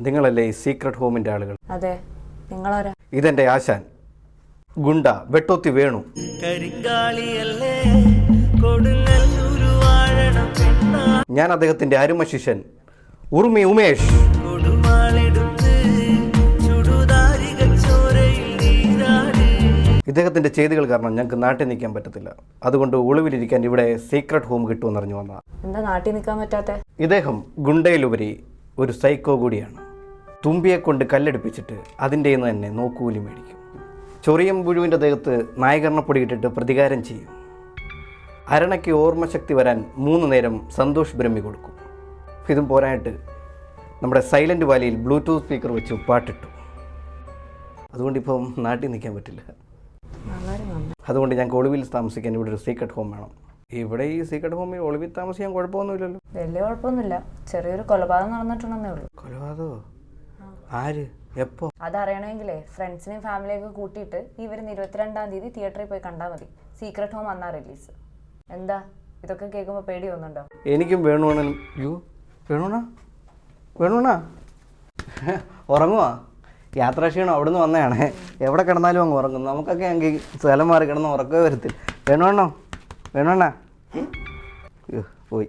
നിങ്ങളല്ലേ ഈ സീക്രട്ട് ഹോമിന്റെ ആളുകൾ? അതെ. നിങ്ങളാരാ? ഇതെന്റെ ആശാൻ. ഗുണ്ട വെട്ടോത്തി വേണു. ഞാൻ അദ്ദേഹത്തിന്റെ അരുമ ശിഷ്യൻ ഉർമി ഉമേഷ്. ഇദ്ദേഹത്തിന്റെ ചെയ്തികൾ കാരണം ഞങ്ങൾക്ക് നാട്ടിൽ നിൽക്കാൻ പറ്റത്തില്ല. അതുകൊണ്ട് ഒളിവിലിരിക്കാൻ ഇവിടെ സീക്രട്ട് ഹോം കിട്ടുമെന്നറിഞ്ഞു വന്ന എന്താ നാട്ടിൽ നിൽക്കാൻ പറ്റാത്ത? ഇദ്ദേഹം ഗുണ്ടയിലുപരി ഒരു സൈക്കോ കൂടിയാണ്. തുമ്പിയെ കൊണ്ട് കല്ലെടുപ്പിച്ചിട്ട് അതിന്റെ നിന്ന് തന്നെ നോക്കൂലി മേടിക്കും. ചൊറിയം പുഴുവിന്റെ ദേഹത്ത് നായകർണപ്പൊടി ഇട്ടിട്ട് പ്രതികാരം ചെയ്യും. അരണയ്ക്ക് ഓർമ്മശക്തി വരാൻ മൂന്ന് നേരം സന്തോഷ് ബ്രഹ്മി കൊടുക്കും. ഇതും പോരായിട്ട് നമ്മുടെ സൈലന്റ് വാലിയിൽ ബ്ലൂടൂത്ത് സ്പീക്കർ വെച്ച് പാട്ടിട്ടു. അതുകൊണ്ടിപ്പം നാട്ടിൽ നിൽക്കാൻ പറ്റില്ല. അതുകൊണ്ട് ഞങ്ങൾക്ക് ഒളിവിൽ താമസിക്കാൻ ഇവിടെ ഒരു സീക്രട്ട് ഹോം വേണം. ഇവിടെ ഈ സീക്രട്ട് ഹോമിൽ ഒളിവിൽ താമസിക്കാൻ കുഴപ്പമൊന്നുമില്ലല്ലോ. വലിയ കുഴപ്പമൊന്നുമില്ല. ചെറിയൊരു കൊലപാതകം നടന്നിട്ടുണ്ടെന്നേ ഉള്ളൂ. കൊലപാതകോ? ആര്? എപ്പോ? അതറിയണമെങ്കിലേ ഫ്രണ്ട്സിനെയും ഫാമിലിയൊക്കെ കൂട്ടിയിട്ട് ഈ വരുന്ന ഇരുപത്തിരണ്ടാം തീയതി തിയേറ്ററിൽ പോയി കണ്ടാൽ മതി. സീക്രട്ട് ഹോം വന്നാ റിലീസ് എന്താ? ഇതൊക്കെ കേൾക്കുമ്പോൾ പേടി തോന്നുന്നുണ്ടോ? എനിക്കും വേണുവാണെങ്കിലും യു വേണുണ? വേണുണ? ഉറങ്ങുവാ? യാത്രാക്ഷീണം അവിടെ നിന്ന് വന്നതാണ്. എവിടെ കിടന്നാലും അങ്ങ് ഉറങ്ങും. നമുക്കൊക്കെ അങ്ങ് സ്ഥലം മാറി കിടന്ന് ഉറക്കമേ വരത്തില്ല. വേണോണ്ണോ വേണോണ്ണ പോയി.